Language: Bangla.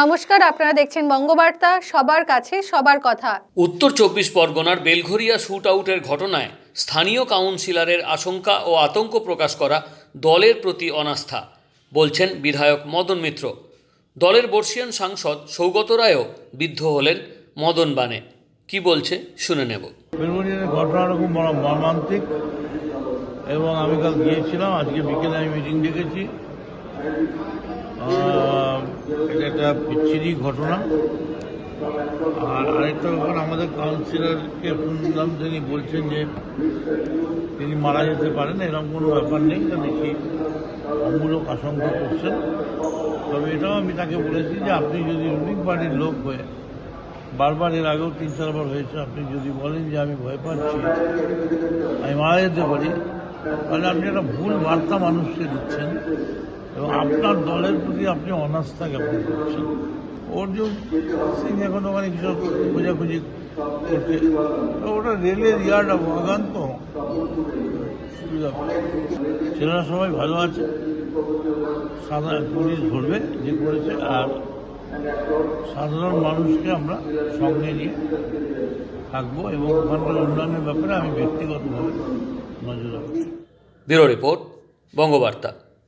নমস্কার আপনারা দেখছেন বঙ্গবার্তা সবার কাছে সবার কথা। উত্তর চব্বিশ পরগনার বেলঘরিয়া শুট আউটের ঘটনায় স্থানীয় কাউন্সিলরের আশঙ্কা ও আতঙ্ক প্রকাশ করা দলের প্রতি অনাস্থা বলছেন বিধায়ক মদন মিত্র। দলের বর্ষিয়ান সাংসদ সৌগত রায়ও বিদ্ধ হলেন মদন বানে। কি বলছে শুনে নেব। বেলমুড়িয়ার ঘটনাটা খুব মর্মান্তিক এবং আমি কাল গিয়েছিলাম আজকে বিকেলে আমি মিটিং ডেকেছি একটা বিচ্ছিরি ঘটনা। আর আরেকটা ব্যাপার, আমাদের কাউন্সিলরকে শুনলাম তিনি বলছেন যে তিনি মারা যেতে পারেন, এরকম কোনো ব্যাপার নেই, তা দেখি অমূলক আশঙ্কা করছেন। তবে এটাও আমি তাকে বলেছি যে আপনি যদি রুলিং পার্টির লোক হয়ে, বারবার এর আগেও তিন চারবার হয়েছে, আপনি যদি বলেন যে আমি ভয় পাচ্ছি, আমি মারা যেতে পারি, তাহলে আপনি একটা ভুল বার্তা মানুষকে দিচ্ছেন। এবং আপনার দলের প্রতি আপনি অনাস্থা জ্ঞাপন করছেন অর্জুন সিং এখন ওখানে কিছু খোঁজাখুঁজি করছে ওটা রেলের ইয়ার্ড বাগান তো। ছেলেরা সবাই ভালো আছে। সাধারণ পুলিশ ধরবে, যে করেছে, আর সাধারণ মানুষকে আমরা সঙ্গে নিয়ে থাকব এবং ওখানকার উন্নয়নের ব্যাপারে আমি ব্যক্তিগতভাবে নজর রাখব। Bureau report, Bangabarta.